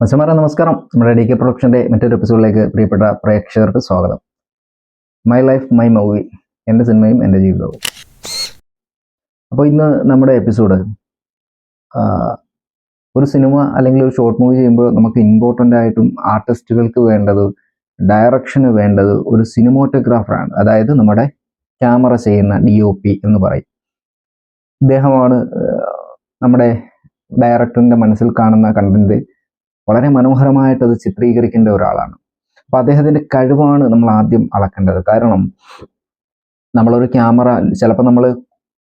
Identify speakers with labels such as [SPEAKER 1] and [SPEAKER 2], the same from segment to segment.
[SPEAKER 1] മച്ചമാരെ നമസ്കാരം. നമ്മുടെ D K പ്രൊഡക്ഷന്റെ മറ്റൊരു എപ്പിസോഡിലേക്ക് പ്രിയപ്പെട്ട പ്രേക്ഷകർക്ക് സ്വാഗതം. മൈ ലൈഫ് മൈ മൂവി എന്റെ സിനിമയും എന്റെ ജീവിതവും. അപ്പോൾ ഇന്ന് നമ്മുടെ എപ്പിസോഡ് ഒരു സിനിമ അല്ലെങ്കിൽ ഒരു ഷോർട്ട് മൂവി ചെയ്യുമ്പോൾ നമുക്ക് ഇമ്പോർട്ടന്റ് ആയിട്ടും ആർട്ടിസ്റ്റുകൾക്ക് വേണ്ടത് ഡയറക്ഷന് വേണ്ടത് ഒരു സിനിമോട്ടോഗ്രാഫറാണ് അതായത് നമ്മുടെ ക്യാമറ ചെയ്യുന്ന ഡി ഒ പി എന്ന് പറയും. ഇദ്ദേഹമാണ് നമ്മുടെ ഡയറക്ടറിന്റെ മനസ്സിൽ കാണുന്ന കണ്ടന്റ് വളരെ മനോഹരമായിട്ട് അത് ചിത്രീകരിക്കേണ്ട ഒരാളാണ്. അപ്പൊ അദ്ദേഹത്തിന്റെ കഴിവാണ് നമ്മൾ ആദ്യം അളക്കേണ്ടത്. കാരണം നമ്മളൊരു ക്യാമറ ചിലപ്പോൾ നമ്മൾ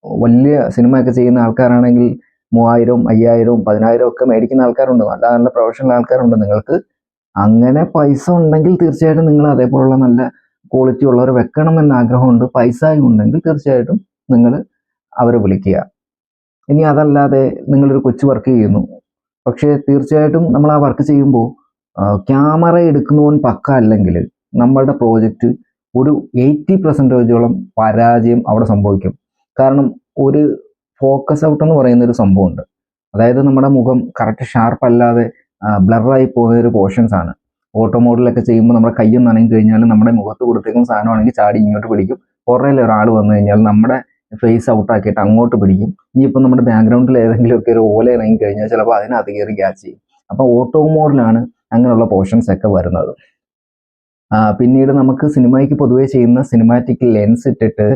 [SPEAKER 1] വലിയ സിനിമയൊക്കെ ചെയ്യുന്ന ആൾക്കാരാണെങ്കിൽ മൂവായിരവും അയ്യായിരവും പതിനായിരവും ഒക്കെ മേടിക്കുന്ന ആൾക്കാരുണ്ട്. നല്ല നല്ല പ്രൊഫഷണൽ ആൾക്കാരുണ്ട്. നിങ്ങൾക്ക് അങ്ങനെ പൈസ ഉണ്ടെങ്കിൽ തീർച്ചയായിട്ടും നിങ്ങൾ അതേപോലുള്ള നല്ല ക്വാളിറ്റി ഉള്ളവർ വെക്കണം എന്ന ആഗ്രഹമുണ്ട്. പൈസ ഉണ്ടെങ്കിൽ തീർച്ചയായിട്ടും നിങ്ങൾ അവരെ വിളിക്കുക. ഇനി അതല്ലാതെ നിങ്ങളൊരു കൊച്ചു വർക്ക് ചെയ്യുന്നു. പക്ഷേ തീർച്ചയായിട്ടും നമ്മൾ ആ വർക്ക് ചെയ്യുമ്പോൾ ക്യാമറ എടുക്കുന്നവൻ പക്ക അല്ലെങ്കിൽ നമ്മളുടെ പ്രോജക്റ്റ് ഒരു എയ്റ്റി പെർസെന്റേജോളം പരാജയം അവിടെ സംഭവിക്കും. കാരണം ഒരു ഫോക്കസ് ഔട്ട് എന്ന് പറയുന്ന ഒരു സംഭവമുണ്ട്. അതായത് നമ്മുടെ മുഖം കറക്റ്റ് ഷാർപ്പ് അല്ലാതെ ബ്ലറായി പോകുന്ന ഒരു പോർഷൻസ് ആണ്. ഓട്ടോ മോഡലൊക്കെ ചെയ്യുമ്പോൾ നമ്മുടെ കയ്യും നനഞ്ഞു കഴിഞ്ഞാൽ നമ്മുടെ മുഖത്ത് കൊടുത്തേക്കുന്ന സാധനമാണെങ്കിൽ ചാടി ഇങ്ങോട്ട് പിടിക്കും. പുറകിൽ ഒരാൾ വന്നു കഴിഞ്ഞാൽ നമ്മുടെ ഫേസ് ഔട്ടാക്കിയിട്ട് അങ്ങോട്ട് പിടിക്കും. ഇനിയിപ്പോൾ നമ്മുടെ ബാക്ക്ഗ്രൗണ്ടിൽ ഏതെങ്കിലും ഒക്കെ ഒരു ഓല ഇറങ്ങി കഴിഞ്ഞാൽ ചിലപ്പോൾ അതിനകത്ത് കയറി ക്യാച്ച് ചെയ്യും. അപ്പോൾ ഓട്ടോ മോഡിലാണ് അങ്ങനെയുള്ള പോർഷൻസ് ഒക്കെ വരുന്നത്. പിന്നീട് നമുക്ക് സിനിമയ്ക്ക് പൊതുവെ ചെയ്യുന്ന സിനിമാറ്റിക് ലെൻസ് ഇട്ടിട്ട്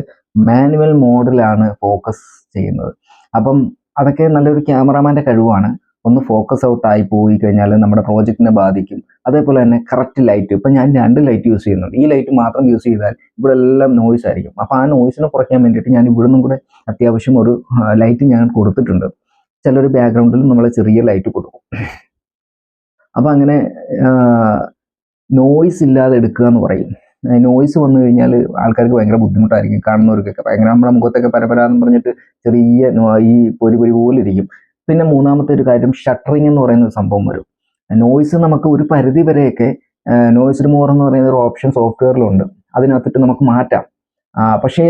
[SPEAKER 1] മാനുവൽ മോഡിലാണ് ഫോക്കസ് ചെയ്യുന്നത്. അപ്പം അതൊക്കെ നല്ലൊരു ക്യാമറാമാന്റെ കഴിവാണ്. ഒന്ന് ഫോക്കസ് ഔട്ട് ആയി പോയി കഴിഞ്ഞാൽ നമ്മുടെ പ്രോജക്റ്റിനെ ബാധിക്കും. അതേപോലെ തന്നെ കറക്റ്റ് ലൈറ്റ് ഇപ്പം ഞാൻ രണ്ട് ലൈറ്റ് യൂസ് ചെയ്യുന്നുണ്ട്. ഈ ലൈറ്റ് മാത്രം യൂസ് ചെയ്താൽ ഇവിടെ എല്ലാം നോയ്സ് ആയിരിക്കും. അപ്പോൾ ആ നോയ്സിനെ കുറയ്ക്കാൻ വേണ്ടിയിട്ട് ഞാൻ ഇവിടുന്നും കൂടെ അത്യാവശ്യം ഒരു ലൈറ്റ് ഞാൻ കൊടുത്തിട്ടുണ്ട്. ഒരു ബാക്ക്ഗ്രൗണ്ടിൽ നമ്മൾ ചെറിയ ലൈറ്റ് കൊടുക്കും. അപ്പം അങ്ങനെ നോയ്സ് ഇല്ലാതെ എടുക്കുക എന്ന് പറയും. നോയ്സ് വന്നു കഴിഞ്ഞാൽ ആൾക്കാർക്ക് ഭയങ്കര ബുദ്ധിമുട്ടായിരിക്കും. കാണുന്നവർക്കൊക്കെ ഭയങ്കര നമ്മുടെ മുഖത്തൊക്കെ പരപരാന്ന് പറഞ്ഞിട്ട് ചെറിയ ഈ പൊരി പൊരി പോലെ ഇരിക്കും. പിന്നെ മൂന്നാമത്തെ ഒരു കാര്യം ഷട്ടറിങ് എന്ന് പറയുന്ന ഒരു സംഭവം വരും. നോയ്സ് നമുക്ക് ഒരു പരിധി വരെയൊക്കെ നോയ്സ് റിമൂവർ എന്ന് പറയുന്ന ഒരു ഓപ്ഷൻ സോഫ്റ്റ്വെയറിലുണ്ട് അതിനകത്തിട്ട് നമുക്ക് മാറ്റാം. പക്ഷേ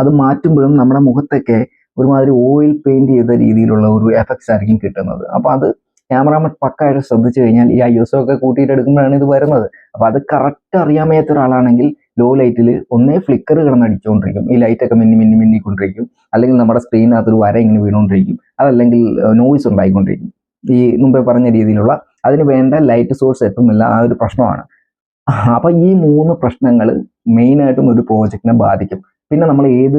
[SPEAKER 1] അത് മാറ്റുമ്പോഴും നമ്മുടെ മുഖത്തൊക്കെ ഒരുമാതിരി ഓയിൽ പെയിന്റ് ചെയ്ത രീതിയിലുള്ള ഒരു എഫക്ട്സ് ആയിരിക്കും കിട്ടുന്നത്. അപ്പോൾ അത് ക്യാമറാമാൻ പക്കായിട്ട് ശ്രദ്ധിച്ചു കഴിഞ്ഞാൽ ഈ ഐ എസ് ഒക്കെ കൂട്ടിയിട്ട് എടുക്കുമ്പോഴാണ് ഇത് വരുന്നത്. അപ്പോൾ അത് കറക്റ്റ് അറിയാൻ ഒരാളാണെങ്കിൽ ലോ ലൈറ്റിൽ ഒന്നേ ഫ്ലിക്കർ കിടന്ന് അടിച്ചുകൊണ്ടിരിക്കും ഈ ലൈറ്റൊക്കെ മിന്നി മിന്നി മിന്നിക്കൊണ്ടിരിക്കും. അല്ലെങ്കിൽ നമ്മുടെ സ്ക്രീനകത്ത് ഒരു വര ഇങ്ങനെ വീണുകൊണ്ടിരിക്കും അതല്ലെങ്കിൽ നോയ്സ് ഉണ്ടായിക്കൊണ്ടിരിക്കും. ഈ മുമ്പേ പറഞ്ഞ രീതിയിലുള്ള അതിന് വേണ്ട ലൈറ്റ് സോഴ്സ് എത്തുന്നില്ല. ആ ഒരു പ്രശ്നമാണ്. അപ്പൊ ഈ മൂന്ന് പ്രശ്നങ്ങൾ മെയിനായിട്ടും ഒരു പ്രോജക്റ്റിനെ ബാധിക്കും. പിന്നെ നമ്മൾ ഏത്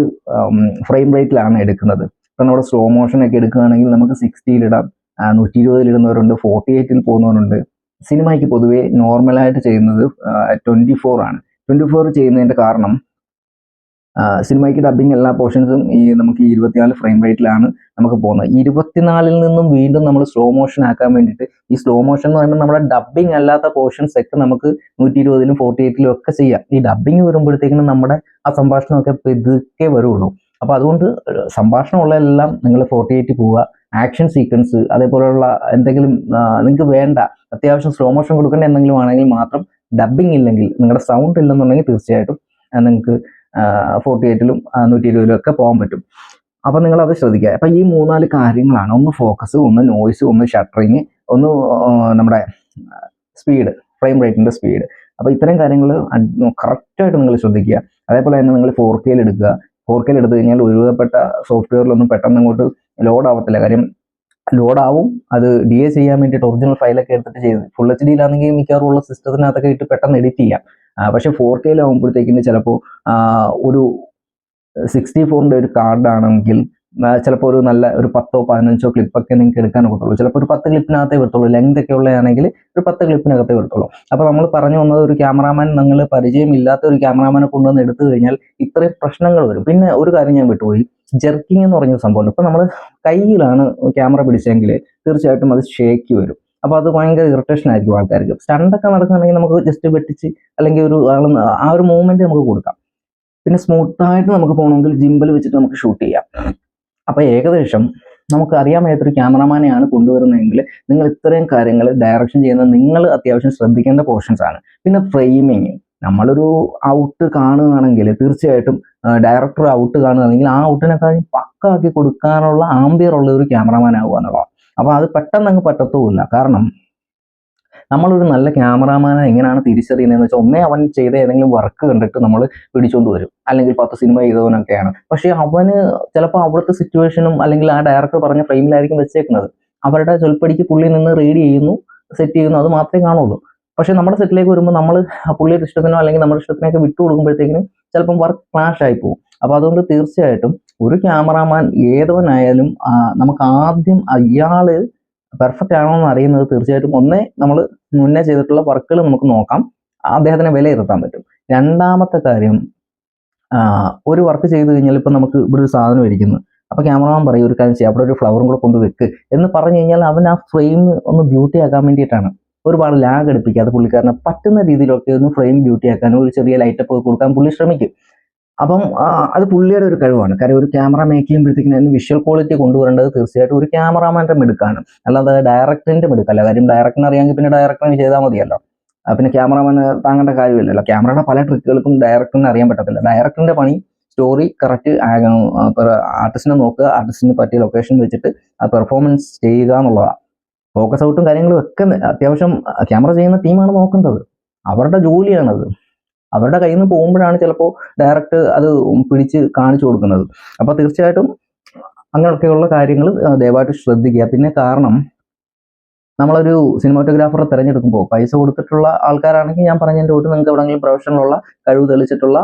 [SPEAKER 1] ഫ്രെയിം റേറ്റിലാണ് എടുക്കുന്നത്? ഇപ്പം നമ്മുടെ സ്ലോ മോഷൻ ഒക്കെ എടുക്കുകയാണെങ്കിൽ നമുക്ക് സിക്സ്റ്റിയിലിടാം നൂറ്റി ഇരുപതിലിടുന്നവരുണ്ട് ഫോർട്ടി എയ്റ്റിൽ പോകുന്നവരുണ്ട്. സിനിമയ്ക്ക് പൊതുവേ നോർമലായിട്ട് ചെയ്യുന്നത് ട്വന്റി ഫോർ ആണ്. ട്വന്റി ഫോർ ചെയ്യുന്നതിന്റെ കാരണം സിനിമയ്ക്ക് ഡബിങ് എല്ലാ പോർഷൻസും ഈ നമുക്ക് ഇരുപത്തിനാല് ഫ്രെയിം റേറ്റിലാണ് നമുക്ക് പോകുന്നത്. ഇരുപത്തിനാലിൽ നിന്നും വീണ്ടും നമ്മൾ സ്ലോ മോഷൻ ആക്കാൻ വേണ്ടിയിട്ട് ഈ സ്ലോ മോഷൻ എന്ന് പറയുമ്പോൾ നമ്മുടെ ഡബിങ് അല്ലാത്ത പോർഷൻസ് ഒക്കെ നമുക്ക് നൂറ്റി ഇരുപതിലും ഫോർട്ടി എയ്റ്റിലും ഒക്കെ ചെയ്യാം. ഈ ഡബിങ് വരുമ്പോഴത്തേക്കിനും നമ്മുടെ ആ സംഭാഷണമൊക്കെ പെതുക്കെ വരുള്ളൂ. അപ്പോൾ അതുകൊണ്ട് സംഭാഷണമുള്ള എല്ലാം നിങ്ങൾ ഫോർട്ടി എയ്റ്റ് പോവുക. ആക്ഷൻ സീക്വൻസ് അതേപോലെയുള്ള എന്തെങ്കിലും നിങ്ങൾക്ക് വേണ്ട അത്യാവശ്യം സ്ലോ മോഷൻ കൊടുക്കേണ്ട എന്തെങ്കിലും ആണെങ്കിൽ മാത്രം ഡബിങ് ഇല്ലെങ്കിൽ നിങ്ങളുടെ സൗണ്ട് ഇല്ലെന്നുണ്ടെങ്കിൽ തീർച്ചയായിട്ടും നിങ്ങൾക്ക് ഫോർട്ടി എയ്റ്റിലും നൂറ്റി ഇരുപതിലും ഒക്കെ പോകാൻ പറ്റും. അപ്പം നിങ്ങളത് ശ്രദ്ധിക്കുക. അപ്പം ഈ മൂന്നാൽ കാര്യങ്ങളാണ്. ഒന്ന് ഫോക്കസ് ഒന്ന് നോയ്സ് ഒന്ന് ഷട്ടറിങ് ഒന്ന് നമ്മുടെ സ്പീഡ് ഫ്രെയിം റേറ്റിന്റെ സ്പീഡ് അപ്പോൾ ഇത്തരം കാര്യങ്ങൾ കറക്റ്റായിട്ട് നിങ്ങൾ ശ്രദ്ധിക്കുക. അതേപോലെ തന്നെ നിങ്ങൾ ഫോർ കെയിൽ എടുക്കുക. ഫോർ കെയിൽ എടുത്തു കഴിഞ്ഞാൽ ഒഴിവപ്പെട്ട സോഫ്റ്റ്വെയറിലൊന്നും പെട്ടെന്ന് അങ്ങോട്ട് ലോഡ് ആവത്തില്ല. കാര്യം ലോഡ് ആവും അത് ഡി എ ചെയ്യാൻ വേണ്ടിയിട്ട് ഒറിജിനൽ ഫയലൊക്കെ എടുത്തിട്ട് ചെയ്യുന്നത് ഫുൾ എച്ച് ഡിയിലാണെങ്കിൽ മിക്കവാറും ഉള്ള സിസ്റ്റത്തിനകത്തൊക്കെ ഇട്ട് പെട്ടെന്ന് എഡിറ്റ് ചെയ്യാം. പക്ഷേ ഫോർ കെയിലാവുമ്പോഴത്തേക്കിന് ചിലപ്പോൾ ഒരു സിക്സ്റ്റി ഫോറിന്റെ ഒരു കാർഡാണെങ്കിൽ ചിലപ്പോൾ ഒരു നല്ല ഒരു പത്തോ പതിനഞ്ചോ ക്ലിപ്പൊക്കെ നിങ്ങൾക്ക് എടുക്കാൻ ഒക്കത്തുള്ളൂ. ചിലപ്പോൾ ഒരു പത്ത് ക്ലിപ്പിനകത്തേ വരത്തുള്ളൂ. ലെങ്ത് ഒക്കെ ഉള്ളതാണെങ്കിൽ ഒരു പത്ത് ക്ലിപ്പിനകത്തേ വരത്തുള്ളൂ. അപ്പോൾ നമ്മൾ പറഞ്ഞു വന്നത് ഒരു ക്യാമറാമാൻ നിങ്ങൾ പരിചയമില്ലാത്ത ഒരു ക്യാമറാമാനെ കൊണ്ടുവന്ന് എടുത്തു കഴിഞ്ഞാൽ ഇത്രയും പ്രശ്നങ്ങൾ വരും. പിന്നെ ഒരു കാര്യം ഞാൻ വിട്ടുപോയി. ജെർക്കിങ് എന്ന് പറഞ്ഞ സംഭവമുണ്ട്. ഇപ്പം നമ്മൾ കയ്യിലാണ് ക്യാമറ പിടിച്ചെങ്കിൽ തീർച്ചയായിട്ടും അത് ഷേക്ക് വരും. അപ്പോൾ അത് ഭയങ്കര ഇറിറ്റേഷൻ ആയിരിക്കും ആൾക്കാർക്ക്. സ്റ്റണ്ടൊക്കെ നടക്കുകയാണെങ്കിൽ നമുക്ക് ജസ്റ്റ് വെട്ടിച്ച് അല്ലെങ്കിൽ ഒരു ആ ഒരു മൂവ്മെന്റ് നമുക്ക് കൊടുക്കാം. പിന്നെ സ്മൂത്തായിട്ട് നമുക്ക് പോകണമെങ്കിൽ ജിമ്പിൽ വെച്ചിട്ട് നമുക്ക് ഷൂട്ട് ചെയ്യാം. അപ്പോൾ ഏകദേശം നമുക്ക് അറിയാൻ വയ്യാത്തൊരു ക്യാമറമാനെയാണ് കൊണ്ടുവരുന്നതെങ്കിൽ നിങ്ങൾ ഇത്രയും കാര്യങ്ങൾ ഡയറക്ഷൻ ചെയ്യുന്നത് നിങ്ങൾ അത്യാവശ്യം ശ്രദ്ധിക്കേണ്ട പോർഷൻസ് ആണ്. പിന്നെ ഫ്രെയിമിങ് നമ്മളൊരു ഔട്ട് കാണുകയാണെങ്കിൽ തീർച്ചയായിട്ടും ഡയറക്ടർ ഔട്ട് കാണുകയാണെങ്കിൽ ആ ഔട്ടിനെ ഔട്ടിനെക്കാളും പക്കാക്കി കൊടുക്കാനുള്ള ആംബിയർ ഉള്ള ഒരു ക്യാമറമാൻ ആവുക എന്നുള്ളതാണ്. അപ്പോൾ അത് പെട്ടെന്ന് അങ്ങ് പറ്റത്തുമില്ല. കാരണം നമ്മളൊരു നല്ല ക്യാമറാമാനെ എങ്ങനെയാണ് തിരിച്ചറിയുന്നതെന്ന് വെച്ചാൽ ഒന്നേ അവൻ ചെയ്ത ഏതെങ്കിലും വർക്ക് കണ്ടിട്ട് നമ്മൾ പിടിച്ചുകൊണ്ട് വരും. അല്ലെങ്കിൽ പത്ത് സിനിമ ചെയ്തവനൊക്കെയാണ്. പക്ഷേ അവന് ചിലപ്പോൾ അവിടുത്തെ സിറ്റുവേഷനും അല്ലെങ്കിൽ ആ ഡയറക്ടർ പറഞ്ഞ ഫ്രെയിമിലായിരിക്കും വെച്ചേക്കുന്നത്. അവരുടെ ചൊൽപ്പടിക്ക് പുള്ളി നിന്ന് റീഡ് ചെയ്യുന്നു സെറ്റ് ചെയ്യുന്നു അത് മാത്രമേ കാണുള്ളൂ. പക്ഷേ നമ്മുടെ സെറ്റിലേക്ക് വരുമ്പോൾ നമ്മൾ പുള്ളിയുടെ ഇഷ്ടത്തിനോ അല്ലെങ്കിൽ നമ്മുടെ ഇഷ്ടത്തിനൊക്കെ വിട്ടു കൊടുക്കുമ്പോഴത്തേക്കിനും ചിലപ്പം വർക്ക് ക്ലാഷ് ആയി പോകും. അപ്പോൾ അതുകൊണ്ട് തീർച്ചയായിട്ടും ഒരു ക്യാമറാമാൻ ഏതവനായാലും നമുക്ക് ആദ്യം അയാൾ പെർഫെക്റ്റ് ആണോ എന്ന് അറിയുന്നത് തീർച്ചയായിട്ടും ഒന്നേ നമ്മൾ മുന്നേ ചെയ്തിട്ടുള്ള വർക്കുകൾ നമുക്ക് നോക്കാം. അദ്ദേഹത്തിനെ വിലയിരുത്താൻ പറ്റും. രണ്ടാമത്തെ കാര്യം ഒരു വർക്ക് ചെയ്ത് കഴിഞ്ഞാൽ ഇപ്പം നമുക്ക് ഇവിടെ ഒരു സാധനം ഇരിക്കുന്നു. അപ്പോൾ ക്യാമറമാൻ പറയും ഒരു കാര്യം ചെയ്യാം അവിടെ ഒരു ഫ്ലവറും കൂടെ കൊണ്ട് വെക്ക്. എന്ന് പറഞ്ഞു കഴിഞ്ഞാൽ അവൻ ആ ഫ്രെയിം ഒന്ന് ബ്യൂട്ടി ആക്കാൻ വേണ്ടിയിട്ടാണ്. ഒരുപാട് ലാഗ് എടുപ്പിക്കാതെ പുള്ളിക്കാരനെ പറ്റുന്ന രീതിയിലൊക്കെ ഒന്ന് ഫ്രെയിം ബ്യൂട്ടി ആക്കാനും ഒരു ചെറിയ ലൈറ്റപ്പ് കൊടുക്കാൻ പുള്ളി ശ്രമിക്കും. അപ്പം അത് പുള്ളിയുടെ ഒരു കഴിവാണ്. കാര്യം ഒരു ക്യാമറ മേക്ക് ചെയ്യുമ്പോഴത്തേക്കിനും അതിന് വിഷ്വൽ ക്വാളിറ്റി കൊണ്ടുവരേണ്ടത് തീർച്ചയായിട്ടും ഒരു ക്യാമറാമാന്റെ മിടുക്കാണ്. അല്ലാതെ ഡയറക്ടറിന്റെ മിടുക്കല്ല. കാര്യം ഡയറക്ടറിനെ അറിയാമെങ്കിൽ പിന്നെ ഡയറക്ടറിന് ചെയ്താൽ മതിയല്ലോ. പിന്നെ ക്യാമറാമാന് താങ്ങേണ്ട കാര്യമില്ലല്ലോ. ക്യാമറയുടെ പല ട്രിക്കുകൾക്കും ഡയറക്ടറിന് അറിയാൻ പറ്റത്തില്ല. ഡയറക്ടറിന്റെ പണി സ്റ്റോറി കറക്റ്റ് ആർട്ടിസ്റ്റിനെ നോക്കുക ആർട്ടിസ്റ്റിന് പറ്റിയ ലൊക്കേഷൻ വെച്ചിട്ട് ആ പെർഫോമൻസ് ചെയ്യുക എന്നുള്ളതാണ്. ഫോക്കസ് ഔട്ടും കാര്യങ്ങളും ഒക്കെ അത്യാവശ്യം ക്യാമറ ചെയ്യുന്ന ടീമാണ് നോക്കേണ്ടത്. അവരുടെ ജോലിയാണത്. അവരുടെ കയ്യിൽ നിന്ന് പോകുമ്പോഴാണ് ചിലപ്പോൾ ഡയറക്റ്റ് അത് പിടിച്ച് കാണിച്ചു കൊടുക്കുന്നത്. അപ്പോൾ തീർച്ചയായിട്ടും അങ്ങനെയൊക്കെയുള്ള കാര്യങ്ങൾ ദയവായിട്ട് ശ്രദ്ധിക്കുക. പിന്നെ കാരണം നമ്മളൊരു സിനിമാറ്റോഗ്രാഫറെ തിരഞ്ഞെടുക്കുമ്പോൾ പൈസ കൊടുത്തിട്ടുള്ള ആൾക്കാരാണെങ്കിൽ ഞാൻ പറഞ്ഞതിന്റെ കൂട്ട് നിങ്ങൾക്ക് എവിടെയെങ്കിലും പ്രൊഫഷണലുള്ള കഴിവ് തെളിച്ചിട്ടുള്ള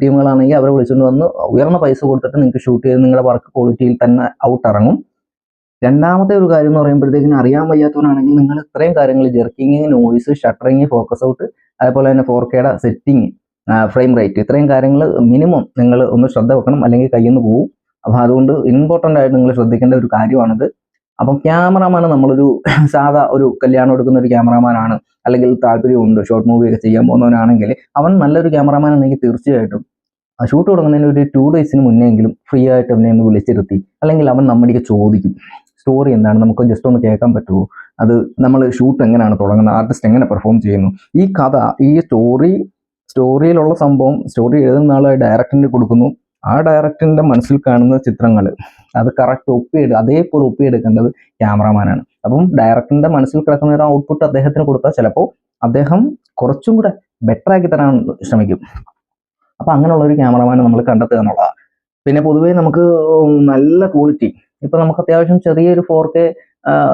[SPEAKER 1] ടീമുകളാണെങ്കിൽ അവരെ വിളിച്ചുകൊണ്ട് വന്ന് ഉയർന്ന പൈസ കൊടുത്തിട്ട് നിങ്ങൾക്ക് ഷൂട്ട് ചെയ്ത് നിങ്ങളുടെ വർക്ക് ക്വാളിറ്റിയിൽ തന്നെ ഔട്ട് ഇറങ്ങും. രണ്ടാമത്തെ ഒരു കാര്യം എന്ന് പറയുമ്പോഴത്തേക്കിനും അറിയാൻ വയ്യാത്തവനാണെങ്കിൽ നിങ്ങൾ ഇത്രയും കാര്യങ്ങൾ jerking noise shuttering focus out അതേപോലെ തന്നെ ഫോർ കെയുടെ സെറ്റിങ് ഫ്രെയിം റേറ്റ് ഇത്രയും കാര്യങ്ങൾ മിനിമം നിങ്ങൾ ഒന്ന് ശ്രദ്ധ വെക്കണം അല്ലെങ്കിൽ കയ്യിൽ നിന്ന് പോകും അപ്പോൾ അതുകൊണ്ട് ഇമ്പോർട്ടന്റ് ആയിട്ട് നിങ്ങൾ ശ്രദ്ധിക്കേണ്ട ഒരു കാര്യമാണിത്. അപ്പം ക്യാമറാമാൻ നമ്മളൊരു സാധാ ഒരു കല്യാണം എടുക്കുന്ന ഒരു ക്യാമറാമാനാണ് അല്ലെങ്കിൽ താല്പര്യമുണ്ട് ഷോർട്ട് മൂവിയൊക്കെ ചെയ്യാൻ പോകുന്നവനാണെങ്കിൽ അവൻ നല്ലൊരു ക്യാമറാമാൻ ആണെങ്കിൽ തീർച്ചയായിട്ടും ഷൂട്ട് തുടങ്ങുന്നതിന് ഒരു ടു ഡേയ്സിന് മുന്നെങ്കിലും ഫ്രീ ആയിട്ട് അവനെ ഒന്ന് വിളിച്ചിരുത്തി. അല്ലെങ്കിൽ അവൻ നമ്മുടെ ചോദിക്കും സ്റ്റോറി എന്താണ്? നമുക്ക് ജസ്റ്റ് ഒന്ന് കേൾക്കാൻ പറ്റുമോ? അത് നമ്മൾ ഷൂട്ട് എങ്ങനെയാണ് തുടങ്ങുന്നത്? ആർട്ടിസ്റ്റ് എങ്ങനെ പെർഫോം ചെയ്യുന്നു? ഈ കഥ ഈ സ്റ്റോറി സ്റ്റോറിയിലുള്ള സംഭവം സ്റ്റോറി എഴുതുന്ന ആൾ ഡയറക്ടറിന് കൊടുക്കുന്നു. ആ ഡയറക്ടറിന്റെ മനസ്സിൽ കാണുന്ന ചിത്രങ്ങൾ അത് കറക്റ്റ് ഒപ്പിയെടു അതേപോലെ ഒപ്പിയെടുക്കേണ്ടത് ക്യാമറമാനാണ് അപ്പം ഡയറക്ടറിന്റെ മനസ്സിൽ കിടക്കുന്ന ഒരു ഔട്ട്പുട്ട് അദ്ദേഹത്തിന് കൊടുത്താൽ ചിലപ്പോൾ അദ്ദേഹം കുറച്ചും കൂടെ ബെറ്റർ ആക്കി തരാൻ ശ്രമിക്കും. അപ്പം അങ്ങനെയുള്ള ഒരു ക്യാമറമാനെ നമ്മൾ കണ്ടെത്തുക എന്നുള്ളതാണ്. പിന്നെ പൊതുവേ നമുക്ക് നല്ല ക്വാളിറ്റി ഇപ്പൊ നമുക്ക് അത്യാവശ്യം ചെറിയൊരു ഫോർ കെ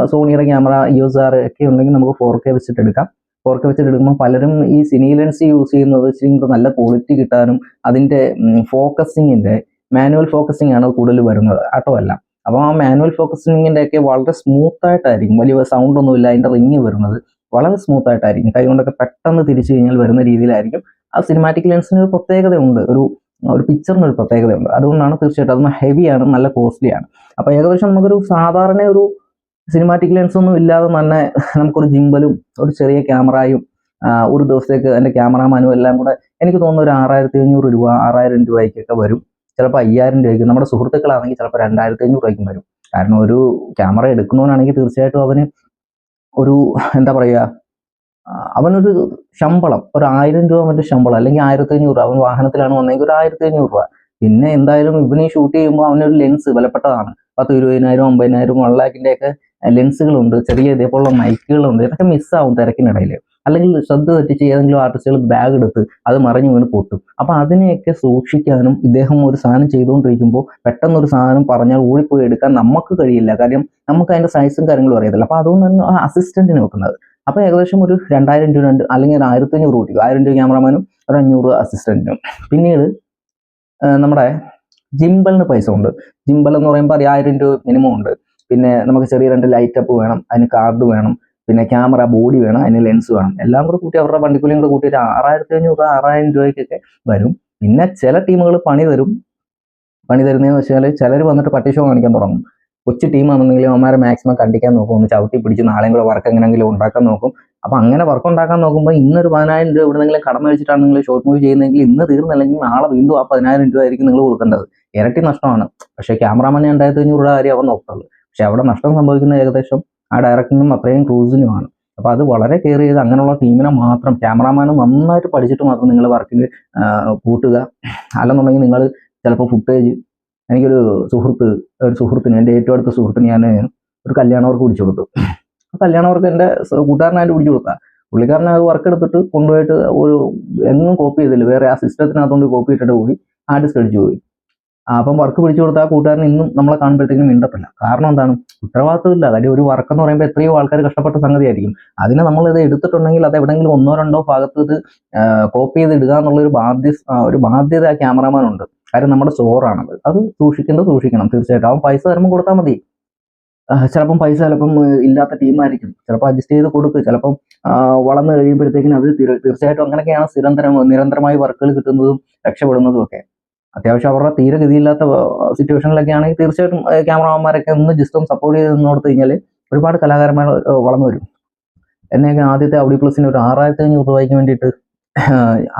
[SPEAKER 1] സോണിയുടെ ക്യാമറ യൂസ് ആർ ഒക്കെ ഉണ്ടെങ്കിൽ നമുക്ക് ഫോർ കെ വെച്ചിട്ട് എടുക്കാം. ഫോർ കെ വെച്ചിട്ട് എടുക്കുമ്പോൾ പലരും ഈ സിനി ലെൻസ് യൂസ് ചെയ്യുന്നത് ഇച്ചിരി നല്ല ക്വാളിറ്റി കിട്ടാനും അതിന്റെ ഫോക്കസിങ്ങിന്റെ മാനുവൽ ഫോക്കസിംഗ് ആണ് കൂടുതൽ വരുന്നത്. ആട്ടോ അല്ല. അപ്പോൾ ആ മാനുവൽ ഫോക്കസിങ്ങിന്റെ ഒക്കെ വളരെ സ്മൂത്ത് ആയിട്ടായിരിക്കും. വലിയ സൗണ്ട് ഒന്നുമില്ല അതിന്റെ റിങ് വരുന്നത്. വളരെ സ്മൂത്ത് ആയിട്ടായിരിക്കും. കൈ കൊണ്ടൊക്കെ പെട്ടെന്ന് തിരിച്ചു കഴിഞ്ഞാൽ വരുന്ന രീതിയിലായിരിക്കും. ആ സിനിമാറ്റിക് ലെൻസിന് ഒരു പ്രത്യേകതയുണ്ട്. ഒരു ഒരു പിക്ചറിന് ഒരു പ്രത്യേകതയുണ്ട്. അതുകൊണ്ടാണ് തീർച്ചയായിട്ടും അതൊന്ന് ഹെവിയാണ് നല്ല കോസ്റ്റ്ലിയാണ് അപ്പോൾ ഏകദേശം നമുക്കൊരു സാധാരണ ഒരു സിനിമാറ്റിക് ലെൻസ് ഒന്നും ഇല്ലാതെ തന്നെ നമുക്കൊരു ജിമ്പലും ഒരു ചെറിയ ക്യാമറയും ഒരു ദിവസത്തേക്ക് എന്റെ ക്യാമറാമാനും എല്ലാം കൂടെ എനിക്ക് തോന്നുന്നു ഒരു ആറായിരത്തി അഞ്ഞൂറ് രൂപ ആറായിരം രൂപയ്ക്കൊക്കെ വരും. ചിലപ്പോൾ അയ്യായിരം രൂപയ്ക്ക്. നമ്മുടെ സുഹൃത്തുക്കളാണെങ്കിൽ ചിലപ്പോൾ രണ്ടായിരത്തി അഞ്ഞൂറ് രൂപയ്ക്കും വരും. കാരണം ഒരു ക്യാമറ എടുക്കുന്നവനാണെങ്കിൽ തീർച്ചയായിട്ടും അവന് ഒരു എന്താ പറയുക അവനൊരു ശമ്പളം ഒരു ആയിരം രൂപ അവന്റെ ശമ്പളം അല്ലെങ്കിൽ ആയിരത്തി അഞ്ഞൂറ് അവൻ വാഹനത്തിലാണ് വന്നെങ്കിൽ ഒരു ആയിരത്തി അഞ്ഞൂറ് രൂപ. പിന്നെ എന്തായാലും ഇവനെ ഷൂട്ട് ചെയ്യുമ്പോൾ അവനൊരു ലെൻസ് വിലപ്പെട്ടതാണ്. പത്ത് ഇരുപതിനായിരം ഒമ്പതിനായിരം വൺ ലാഖിന്റെ ഒക്കെ ലെൻസുകളുണ്ട് ചെറിയ ഇതേപോലുള്ള മൈക്കുകളുണ്ട് ഇതൊക്കെ മിസ്സാവും തിരക്കിനിടയിൽ അല്ലെങ്കിൽ ശ്രദ്ധ തെറ്റിച്ച് ഏതെങ്കിലും ആർട്ടിസ്റ്റുകൾ ബാഗ് എടുത്ത് അത് മറിഞ്ഞു വീണ് പൊട്ടും. അപ്പൊ അതിനെയൊക്കെ സൂക്ഷിക്കാനും ഇദ്ദേഹം ഒരു സാധനം ചെയ്തുകൊണ്ടിരിക്കുമ്പോൾ പെട്ടെന്ന് ഒരു സാധനം പറഞ്ഞാൽ ഓടിപ്പോയി എടുക്കാൻ നമുക്ക് കഴിയില്ല. കാര്യം നമുക്ക് അതിന്റെ സൈസും കാര്യങ്ങളും അറിയത്തില്ല. അപ്പൊ അതുകൊണ്ടാണ് ആ അസിസ്റ്റന്റിനെ വെക്കുന്നത്. അപ്പൊ ഏകദേശം ഒരു രണ്ടായിരം രൂപ രണ്ട് അല്ലെങ്കിൽ ഒരു ആയിരത്തി അഞ്ഞൂറ് കൂട്ടി ആയിരം രൂപ ക്യാമറമാനും ഒരു അഞ്ഞൂറ് അസിസ്റ്റന്റിനും പിന്നീട് നമ്മുടെ ജിമ്പലിന് പൈസ ഉണ്ട്. ജിംബൽ എന്ന് പറയുമ്പോൾ ഒരു രൂപ മിനിമം ഉണ്ട്. പിന്നെ നമുക്ക് ചെറിയ രണ്ട് ലൈറ്റ് അപ്പ് വേണം അതിന് കാർഡ് വേണം പിന്നെ ക്യാമറ ബോഡി വേണം അതിന് ലെൻസ് വേണം. എല്ലാം കൂടെ കൂട്ടി അവരുടെ വണ്ടിക്കൂലിയും കൂടെ കൂട്ടി ഒരു ആറായിരത്തി അഞ്ഞൂറ് ആറായിരം രൂപയ്ക്കൊക്കെ വരും. പിന്നെ ചില ടീമുകൾ പണി തരും. പണി തരുന്നതെന്ന് വെച്ചാൽ ചിലർ വന്നിട്ട് പട്ടിഷോ കാണിക്കാൻ തുടങ്ങും. കൊച്ചു ടീമാണെന്നെങ്കിലും അവന്മാരെ മാക്സിമം കണ്ടിക്കാൻ നോക്കും. ഒന്ന് ചവിട്ടി പിടിച്ച് നാളെയും കൂടെ വർക്ക് എങ്ങനെയെങ്കിലും ഉണ്ടാക്കാൻ നോക്കും. അപ്പൊ അങ്ങനെ വർക്ക് ഉണ്ടാക്കാൻ നോക്കുമ്പോൾ ഇന്നൊരു പതിനായിരം രൂപ എവിടെന്നെങ്കിലും കടം വെച്ചിട്ടാണ് നിങ്ങൾ ഷോർട്ട് മൂവ് ചെയ്യുന്നതെങ്കിൽ ഇന്ന് തീർന്നില്ലെങ്കിൽ നാളെ വീണ്ടും ആ പതിനായിരം രൂപ ആയിരിക്കും നിങ്ങൾ കൊടുക്കേണ്ടത്. ഇരട്ടി നഷ്ടമാണ്. പക്ഷേ ക്യാമറാമാൻ രണ്ടായിരത്തി അഞ്ഞൂറ് രൂപ കാര്യം അവൻ നോക്കുള്ളൂ പക്ഷെ അവിടെ നഷ്ടം സംഭവിക്കുന്ന ഏകദേശം ആ ഡയറക്ടറിനും അത്രയും ക്രൂസിനുമാണ് അപ്പോൾ അത് വളരെ കെയർ ചെയ്ത് അങ്ങനെയുള്ള ടീമിനെ മാത്രം ക്യാമറാമാന് നന്നായിട്ട് പഠിച്ചിട്ട് മാത്രം നിങ്ങൾ വർക്കിന് കൂട്ടുക. അല്ലെന്നുണ്ടെങ്കിൽ നിങ്ങൾ ചിലപ്പോൾ ഫുട്ടേജ് എനിക്കൊരു സുഹൃത്ത് ഒരു സുഹൃത്തിന് എന്റെ ഏറ്റവും അടുത്ത സുഹൃത്തിന് ഞാൻ ഒരു കല്യാണവർക്ക് പിടിച്ചു കൊടുത്തു. ആ കല്യാണവർക്ക് എന്റെ കൂട്ടുകാരനായിട്ട് പിടിച്ചു കൊടുക്കുക പുള്ളിക്കാരനെ അത് വർക്ക് എടുത്തിട്ട് കൊണ്ടുപോയിട്ട് ഒരു എന്നും കോപ്പി ചെയ്തില്ല. വേറെ ആ സിസ്റ്റത്തിനകത്തോണ്ട് കോപ്പി ഇട്ടിട്ട് പോയി ആ ഡിസ്ക് അടിച്ചു പോയി. അപ്പം വർക്ക് പിടിച്ചു കൊടുത്ത ആ കൂട്ടുകാരൻ ഇന്നും നമ്മളെ കാണുമ്പോഴത്തേക്കും മിണ്ടത്തില്ല. കാരണം എന്താണ്? ഉത്തരവാദിത്തമില്ല കാര്യം ഒരു വർക്ക് എന്ന് പറയുമ്പോൾ എത്രയോ ആൾക്കാർ കഷ്ടപ്പെട്ട സംഗതിയായിരിക്കും. അതിനെ നമ്മൾ ഇത് എടുത്തിട്ടുണ്ടെങ്കിൽ അത് എവിടെയെങ്കിലും ഒന്നോ രണ്ടോ ഭാഗത്ത് ഇത് കോപ്പി ചെയ്ത് ഇടുക എന്നുള്ള ഒരു ബാധ്യ ഒരു ബാധ്യത ആ ക്യാമറമാൻ ഉണ്ട്. കാര്യം നമ്മുടെ സ്റ്റോറാണത് അത് സൂക്ഷിക്കേണ്ടത് സൂക്ഷിക്കണം. തീർച്ചയായിട്ടും. അവൻ പൈസ തരുമ്പോൾ കൊടുത്താൽ മതി. ചിലപ്പം പൈസ ചിലപ്പം ഇല്ലാത്ത ടീമായിരിക്കും ചിലപ്പോൾ അഡ്ജസ്റ്റ് ചെയ്ത് കൊടുക്കും. ചിലപ്പം വളർന്നു കഴിയുമ്പോഴത്തേക്കിനും അവർ തീർച്ചയായിട്ടും അങ്ങനെയൊക്കെയാണ് നിരന്തരം നിരന്തരമായി വർക്കുകൾ കിട്ടുന്നതും രക്ഷപ്പെടുന്നതും ഒക്കെ. അത്യാവശ്യം അവരുടെ തീരെ ഗതിയില്ലാത്ത സിറ്റുവേഷനിലൊക്കെ ആണെങ്കിൽ തീർച്ചയായിട്ടും ക്യാമറമാന്മാരൊക്കെ ഒന്ന് ജസ്റ്റ് സപ്പോർട്ട് ചെയ്ത് നിന്ന് കൊടുത്തു കഴിഞ്ഞാൽ ഒരുപാട് കലാകാരന്മാർ വളർന്നു വരും. എന്നെയൊക്കെ ആദ്യത്തെ ഔഡി പ്ലസിന് ഒരു ആറായിരത്തി അഞ്ഞൂറ് രൂപയ്ക്ക് വേണ്ടിയിട്ട്